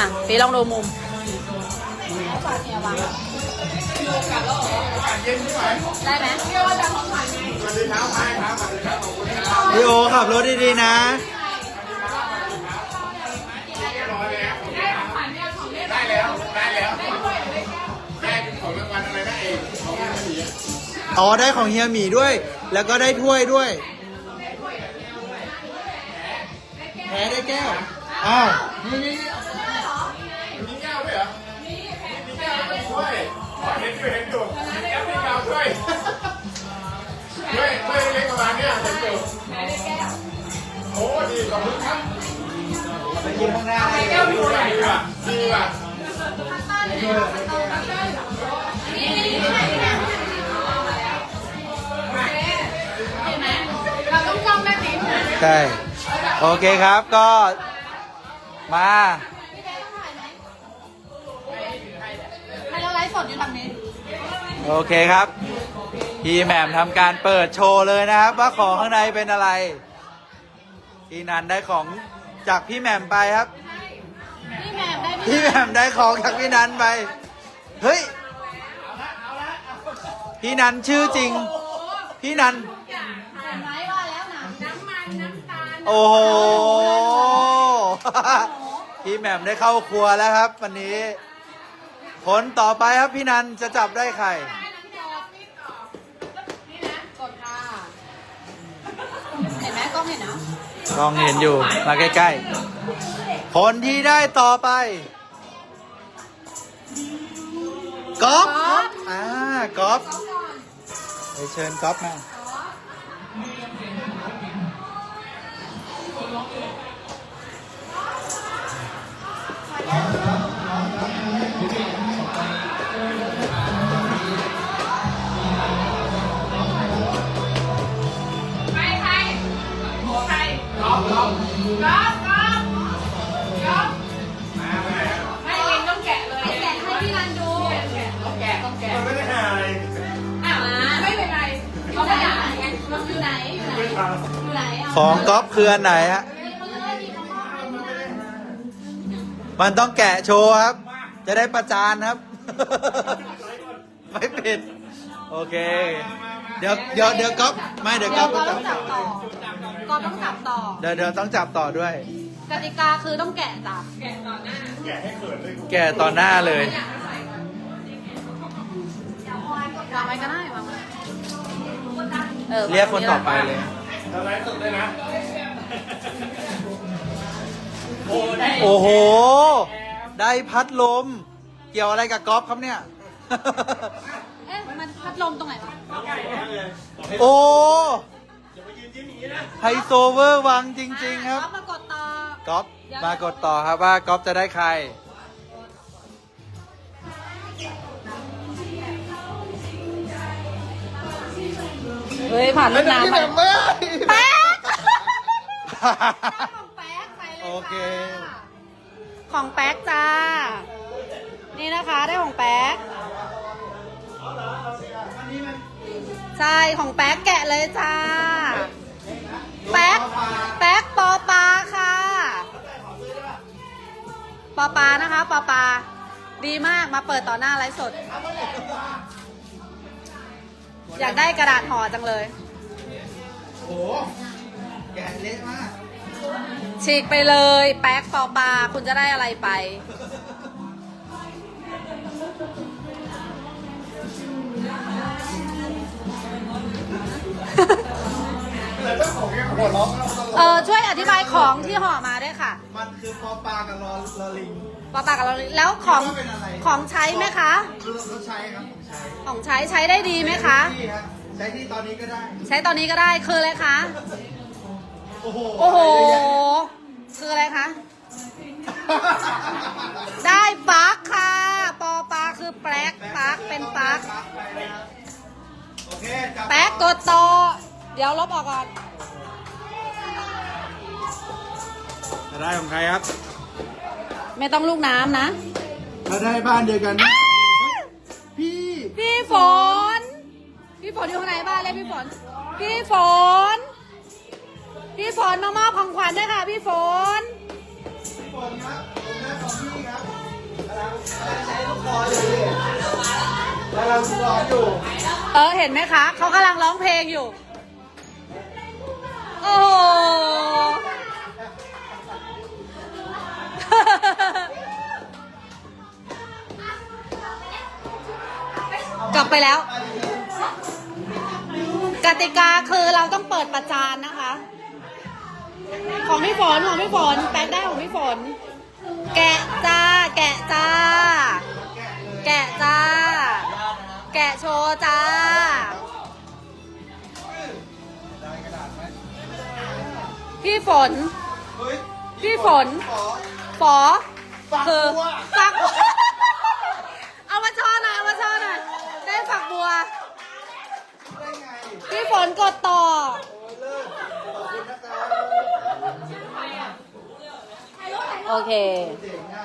อะปีลองดูมุมได้ไหมพี่โอขับรถดีๆนะ ได้แล้ว ได้แล้ว ได้ของรางวัลอะไรได้เองของรางวัลสีอ๋อได้ของเฮียหมีด้วย แล้วก็ได้ถ้วยด้วยแพ้ได้แก้วอ้าวนี่นี่ แก้วด้วยอ๋อเห็นอยู่เห็นอยู่มีแก้วมีแก้วด้วยด้วยด้วยเล็กประมาณเนี้ยเห็นอยู่โอ้ดีขอบคุณครับไปกินข้างหน้าได้แก้วดีว่ะดีว่ะดีว่ะใช่ โอเคครับก็มา ดอยู่ทางนี้ โอเคครับ พี่แหม่มทำการเปิดโชว์เลยนะครับ ว่าของข้างในเป็นอะไร พี่นันได้ของจากพี่แหม่มไปครับ พี่แหม่มได้ไหมพี่แหม่มได้ของจากพี่นันไป เฮ้ย พี่นันชื่อจริง พี่นัน เห็นไหมว่าแล้วนะน้ำมันน้ำตาลโอ้โห พี่แหม่มได้เข้าครัวแล้วครับ วันนี้ ผลต่อไปครับพี่นันจะจับได้ใคร นี่นะกดค่ะเห็นไหมกล้องเห็นเนาะกล้องเห็นอยู่มาใกล้ๆ ผลที่ได้ต่อไปก๊อฟครับอ่าก๊อฟไปเชิญก๊อฟมา ไม่ได้หายอะไม่เป็นไรเขาไม่อยากไงมันอยู่ไหนอยู่ไหนอยู่ไหนอะของก๊อฟคืออันไหนฮะ มันต้องแกะโชว์ครับ จะได้ประจานครับ ไม่ปิด โอเค เดี๋ยวเดี๋ยวเดี๋ยวก๊อฟไม่เดี๋ยวเดี๋ก๊ยอวฟก็ต้ต้อองงจัจับบต่อ ก็ต้องจับต่อ เดี๋ยวเดี๋ยวต้องจับต่อด้วย กติกาคือต้องแกะจ้ะแกะให้เขินเลยแกะต่อหน้าเลยวางไว้ก็ได้วางไว้ออเรียกคนต่อไปเลย ทำไรสุดเลยนะโอ้โห ได้พัดลม เกี่ยวอะไรกับก๊อฟครับเนี่ย เอ๊ะมันพัดลมตรงไหนวะ โอ้ ไฮโซเวอร์วังจริง ๆ ครับ อะมากดต่อก๊อฟมากดต่อครับว่าก๊อฟจะได้ใคร เฮ้ย ผ่านลูกน้ำไปไม่แป๊กของแป๊กไปเลยโอเค ค่ะของแป๊กจ้า นี่นะคะได้ของแป๊กใช่ของแป๊กแกะเลยจ้า แป๊ก แป๊กปอปลาค่ะ ปอปลานะคะปอปลาดีมากมาเปิดต่อหน้าไลฟ์สด อยากได้กระดาษห่อจังเลย โอ้แกเละมาก ฉีกไปเลย แป๊กปอปลาคุณจะได้อะไรไป หัวล็อกเออช่วยอธิบายของที่ห่อมาด้วยค่ะมันคือปอปลากับลอลอลิง ปอปลากับเราแล้วของว่าเป็นอะไร ของใช้ไหมคะเขาใช้ครับผมใช้ของใช้ใช้ได้ดีไหมคะที่ครับใช้ที่ตอนนี้ก็ได้ ใช้ตอนนี้ก็ได้คืออะไรคะ โอ้โหโอ้โหะไรเยอะแยะคืออะไรคะ ได้ปลั๊กค่ะ ปอปลาคือแป๊กปลั๊กเป็นปลั๊กโอเคจับแป๊กกดต่อเดี๋ยวลบออกก่อนจะได้ของใครครับไม่ต้องลูกน้ำนะถ้าได้บ้านเดียวกันพี่พี่ฝน พี่ฝนอยู่ข้างในบ้านเลยพี่ฝน พี่ฝน พี่ฝนมามอบของขวัญด้วยค่ะ พี่ฝนพี่ฝนครับผมได้ของพี่ครับกำลังกำลังใช้ลูกคออยู่พี่กำลังร้อนอยู่ เออเห็นไหมคะ เขากำลังร้องเพลงอยู่ โอ้กลับไปแล้ว กติกาคือเราต้องเปิดประจานนะคะ ของพี่ฝนของพี่ฝนแป๊กได้ของพี่ฝน แกะจ้า แกะจ้า แกะจ้า แกะโชว์จ้า พี่ฝน เฮ้ยพี่ฝน ขอฝอฝักคือบัวฝักบัวเอามาช่อหน่อยเอามาช่อหน่อยได้ฝักบัว ได้ไงพี่ฝนกดต่อ โอ้ยเลิศขอบคุณนะครับโอเค เจ๋งอะ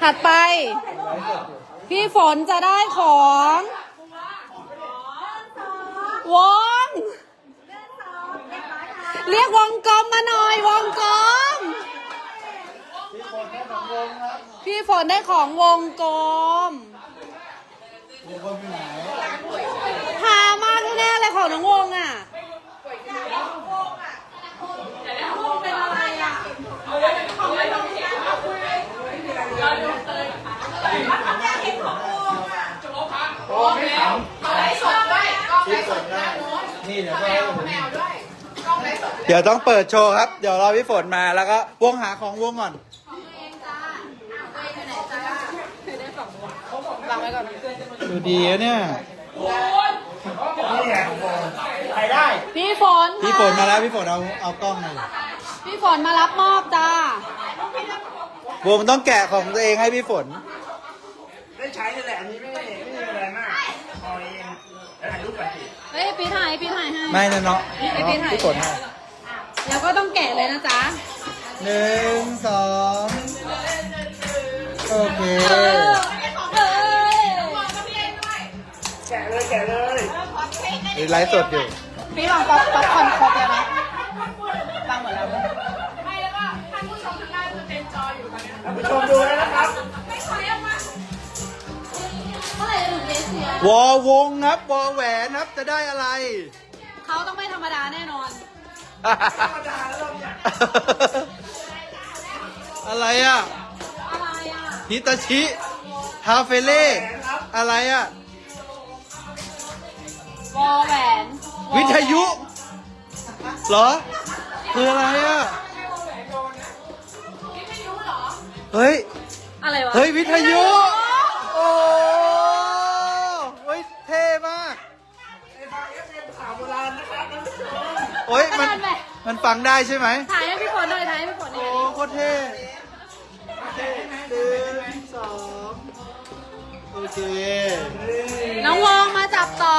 ถัดไปไลฟ์สดอยู่พี่ฝนจะได้ของวง เรียกวงกลมมาหน่อยวงกลม พี่ฝนได้ของวงกลม พามากแน่เลยของน้องวงอะโอเคเอาไว้สวก็ไปสดหน้าโน้นนี่เมยว เดี๋ยวต้องเปิดโชว์ครับ เดี๋ยวรอพี่ฝนมาแล้วก็วงหาของวงก่อนวางไว้ก่อนดูดีนะเนี่ยไปได้พี่ฝนพี่ฝนมาแล้วพี่ฝนเอาเอากล้องหน่อยพี่ฝนมารับมอบจ้าวงต้องแกะของตัวเองให้พี่ฝน ได้ใช้นี่แหละอันนี้ไม่ไม่มีอะไรมากพอเองแล้วถ่ายรูปกันสิ เฮ้ยปีถ่ายปีถ่ายให้ ไม่นะเนาะไม่เป็นไร พี่ฝนให้แล้วก็ต้องแกะเลยนะจ๊ะหนึ่งสองโอเค เออเออแกะเลยแกะเลยนี่ไลฟ์สดอยู่ พี่ลองป๊อปป๊อปคอร์นครบแล้วนะวางหมดแล้วท่านผู้ชมดูแล้วนะครับ วอวงครับวอแหวนครับจะได้อะไร เขาต้องไม่ธรรมดาแน่นอนธรรมดาแล้วเราเนี่ยอะไรอะอะไรอะ ฮิตาชิฮาเฟเล่อะไรอะ วอแหวนวิทยุเหรอ คืออะไรอะเฮ้ย อะไรวะ เฮ้ย วิทยุ โอ้ โอ้ยมันมันฟังได้ใช่ไหมถ่ายให้พี่ฝนหน่อยถ่ายให้พี่ฝนหน่โอ้อยโคตรเท่เท่หนึ่งสองโอเค น้องวองมาจับต่อ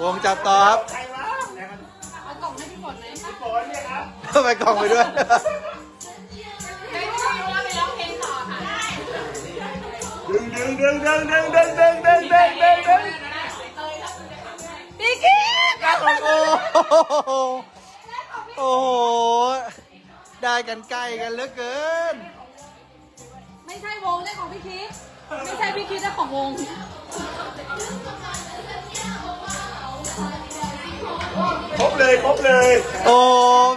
วงจับต่อครับใครวะเนี่ยมันเอากล่องให้พี่ฝนไหมฝนเนี่ยครับเข้าไปกล่องไปด้วยดึงดึงดึงดึงดึงดึงดึงดึงดึงดึงดึงพี่คิด โอ้โหโอ้โห ได้กันใกล้กันเหลือเกิน ไม่ใช่วงได้ของพี่คิด ไม่ใช่พี่คิดได้ของวง ครบเลยครบเลย โอ้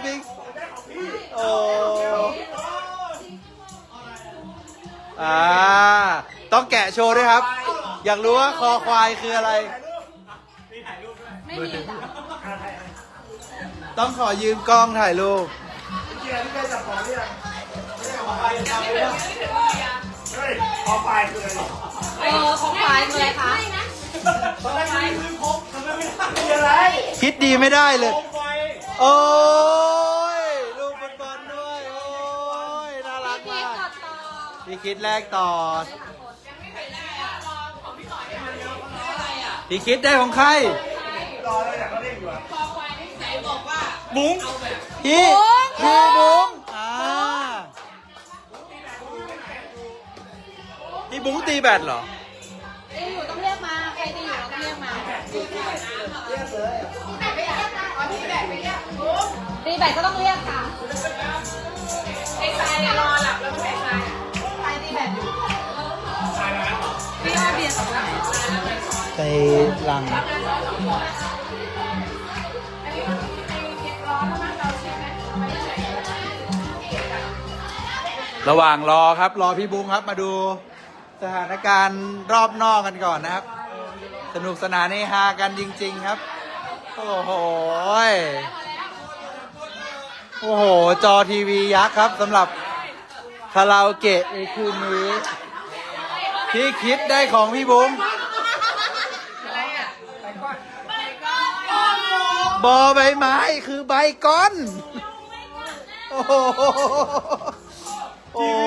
บิ๊กโอ้อ่า ต้องแกะโชว์ด้วยครับ อยากรู้ว่าคอควายคืออะไร ไม่มีจ้ะต้องขอยืมกล้องถ่ายรูปเกียร์ที่ได้จับของหรือยังไม่ได้ของไปจับไปแล้วเฮ้ยขอไปคืออะไรเออของฝ่ายคืออะไรคะตอนแรกไม่ซื้อครบทำไมไม่ได้มีอะไรคิดดีไม่ได้เลย โคมไฟโอ้ยลูกฟุตบอลด้วย โอ้ยน่ารักพี่คิมาดกกดต่อพี่คิดแรกต่อพี่คิดได้ของใคร รอเลยเนี่ยเขาเรียกอยู่อะบุ้งพี่คือบุ้งอ่าพี่บุ้งตีแบตเหรอ ตีอยู่ต้องเรียกมาใครตีอยู่ต้องเรียกมาตีแบตก็ต้องเรียกค่ะไอ้ทรายเนี่ยรอหลับแล้วไม่ใส่ทรายทรายตีแบตอยู่พี่ว่าเบียร์สองหลังใส่หลัง ระหว่างรอครับ รอพี่บุ้งครับมาดูสถานการณ์รอบนอกกันก่อนนะครับ สนุกสนานเฮฮากันจริง ๆครับ โอ้โหยโอ้โห จอทีวียักษ์ครับสำหรับคาราโอเกะในคืนนี้ที่คิดได้ของพี่บุ้งบอใบไม้คือใบก้อน โอ้โห โอ้โห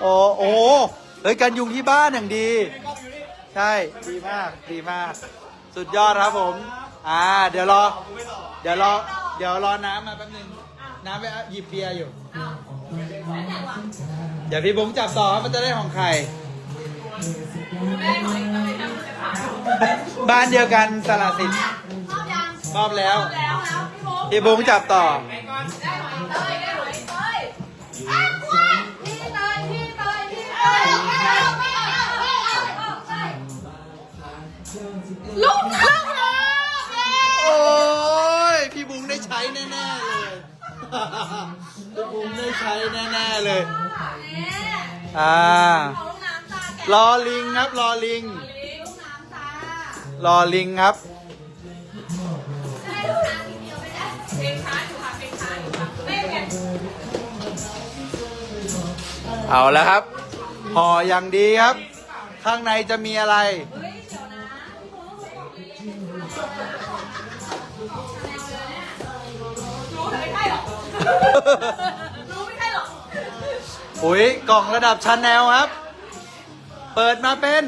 โอ้โหเฮ้ยกันยุงที่บ้านอย่างดี ใช่ดีมากดีมาก สุดยอดครับผม อ่า เดี๋ยวรอ เดี๋ยวรอ เดี๋ยวรอน้ำมาแป๊บนึง น้ำไปหยิบเบียร์อยู่ เดี๋ยวพี่บุ้งจับต่อครับมันจะได้ของใคร บ้านเดียวกันสละสิทธิ์มอบแล้ว พี่บุ้งจับต่อ ลูกน้องโอ้ยพี่บุ้งได้ใช้แน่ๆเลย พี่บุ้งได้ใช้แน่ๆเลย อ่ารอลิงครับ รอลิง รอลิงครับ เอาแล้วครับห่ออย่างดีครับ ข้างในจะมีอะไรอุ้ยกล่องระดับชาแนลครับ เปิดมาเป็น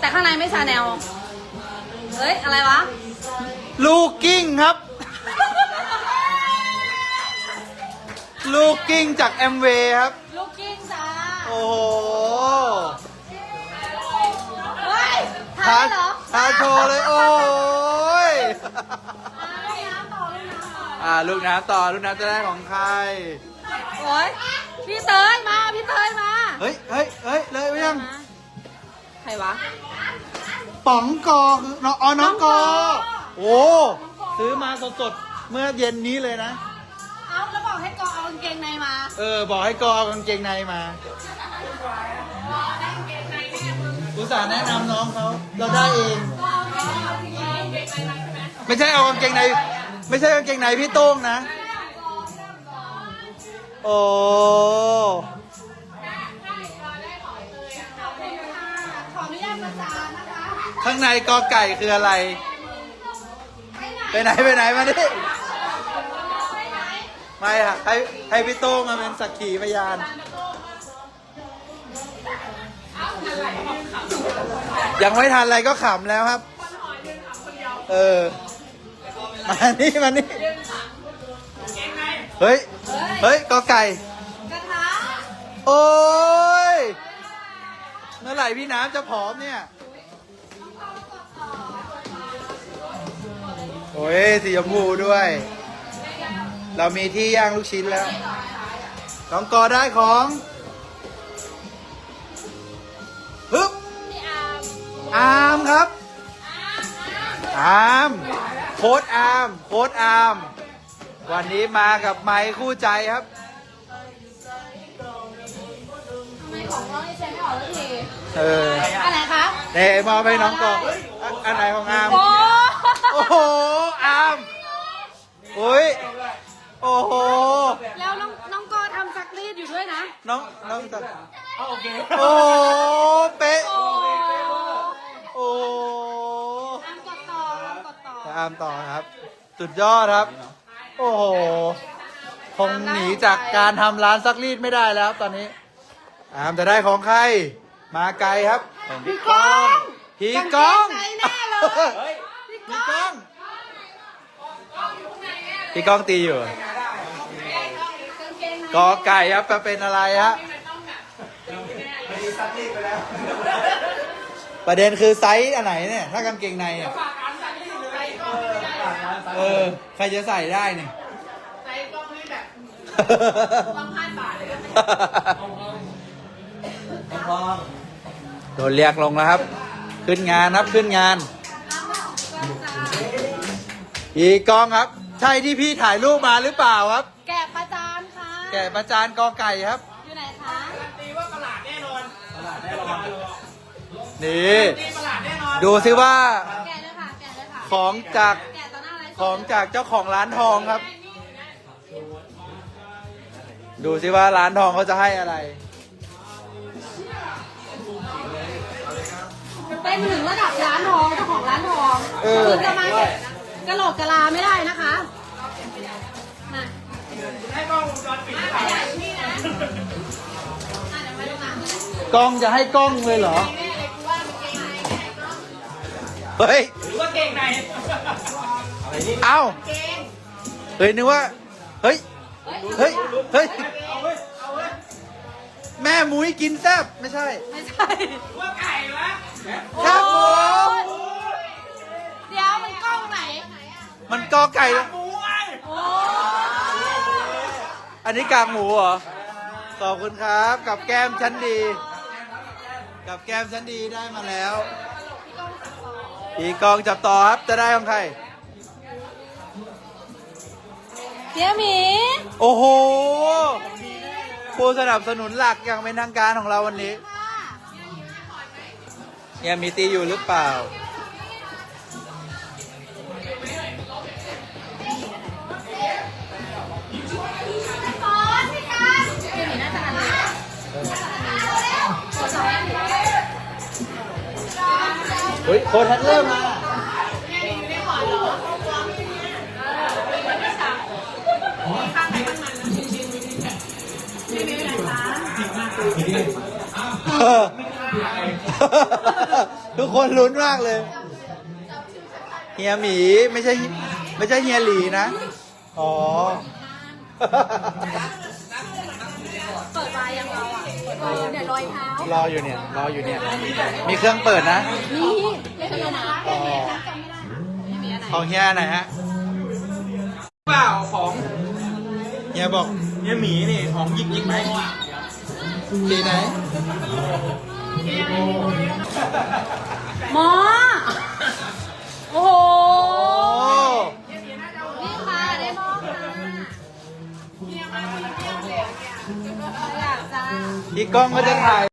แต่ข้างในไม่ชาแนล เฮ้ย อะไรวะ ลูกกิ้งครับ ลูกกิ้งจากแอมเวย์ครับ ลูกกิ้งจ้าโอ้โหเฮ้ยทาทานเหรอทาโชว์เลยโอ้ย อ่าลูกน้ำต่อลูกน้ำอ่าลูกน้ำต่อลูกน้ำจะได้ของใคร โอ้ยพี่เตยมา พี่เตยมาเฮ้ยเฮ้ยเฮ้ยเลยไปยังใครวะ ป๋องกอคือน้องอ๋อน้องกอ น้องกอ โอ้ ซื้อมาสดๆ เมื่อเย็นนี้เลยนะเอาแล้วบอ กให้กอเอากางเกงในมาเออ บอกให้กอเอากางเกงในมาอุตส่าห์แนะนำน้องเขาเราได้เอง ไม่ใช่เอากางเกงใน ไม่ใช่กางเกงในพี่โต้งนะ โอ้ขออนุญาตประจานนะคะข้างในกอไก่คืออะไร ไปไหนไปไหนมาดิ ไม่อะให้ให้พี่โต้งมาเป็นสักขีพยาน ยังไม่ทันอะไรก็ขำแล้วครับ เออ มานี่มานี่เฮ้ย เฮ้ยกอไก่กระทะโอ้ย เมื่อไหร่พี่น้ำจะผอมเนี่ย โอ้ยสีชมพูด้วย เรามีที่ย่างลูกชิ้นแล้วน้องกอได้ของฮึบพี่อาร์มอาร์มครับอาร์มโค้ดอาร์มโค้ดอาร์มวันนี้มากับไมค์คู่ใจครับทำไมของน้องยังใช้ไม่ออกสักทีเอออันไหนคะเน่มอบให้น้องกออันอันไหนของอาร์มโอ้โอ้โหอาร์มโอ้ย โอ้โห แล้วน้องน้องกอทำซักรีดอยู่ด้วยนะ น้องน้องตัดโอเคโอ้โหเป๊ะ โอ้โอ้อามกดต่ออามกดต่ออาร์มต่อครับ สุดยอดครับ โอ้โห คงหนีจากการทำร้านซักรีดไม่ได้แล้วครับตอนนี้อาร์มจะได้ของใคร มาไกลครับพี่ก้องพี่ก้องกางเกงในแน่เลย พี่ก้อง พี่ก้องตีอยู่ กอไก่ครับจะเป็นอะไรฮะประเด็นคือไซส์อันไหนเนี่ย ถ้ากางเกงในเนี่ยเออ ใครจะใส่ได้เนี่ยใส่กล้องให้แบบต้องพันบาทเลยโดนเรียกลงแล้วครับ ขึ้นงานครับขึ้นงาน อีกกองครับ ใช่ที่พี่ถ่ายรูปมาหรือเปล่าครับ แก่ประจานกอไก่ครับ อยู่ไหนคะนี่ดูซิว่าแกะเลยค่ะ แกะเลยค่ะ ของจากแกะต่อหน้าอะไรของจากเจ้าของร้านทองครับ ดูซิว่าร้านทองเขาจะให้อะไรเป็นถึงระดับร้านทองเจ้าของร้านทองเออคุณจะมาเก็บกระโหลกกะลาไม่ได้นะคะมา ให้กล้องวงจรปิดอะเดี๋ยวไปดูหนังกล้องจะให้กล้องเลยเหรอเฮ้ย หรือว่าเก่งในเอ้าเฮ้ยนึกว่า เฮ้ย เฮ้ย เฮ้ยแม่มุ้ยกินแซ่บไม่ใช่ไม่ใช่ว่าไก่วะครับผม เดี๋ยวมันกล้องไหน มันกอไก่ หมูไอ้ โอ้ อันนี้กากหมูเหรอ ขอบคุณครับ กับแก้มชั้นดี กับแก้มชั้นดีได้มาแล้วอีกกองจับต่อครับ จะได้ของใครเฮียหมีโอ้โห ผู้สนับสนุนหลักอย่างเป็นทางการของเราวันนี้เฮียมีตีอยู่หรือเปล่า เฮ้ยโค้ดทัดเริ่มมาทุกคนลุ้นมากเลย เฮียหมีไม่ใช่ไม่ใช่เฮียหลีนะ อ๋อ เปิดไฟยังเราอะเออเนี่ยรอยเท้ารออยู่เนี่ยรออยู่เนี่ย มีเครื่องเปิดนะนี่ไม่ใช่นะอ๋อไม่มีอะไรของเฮียไหนฮะเปล่าของเฮียบอกเนี่ยหมีนี่ของยิกยิกไหมสีไหนหมอโอ้โห อยากจ้าอีกกล้องก็จะถ่าย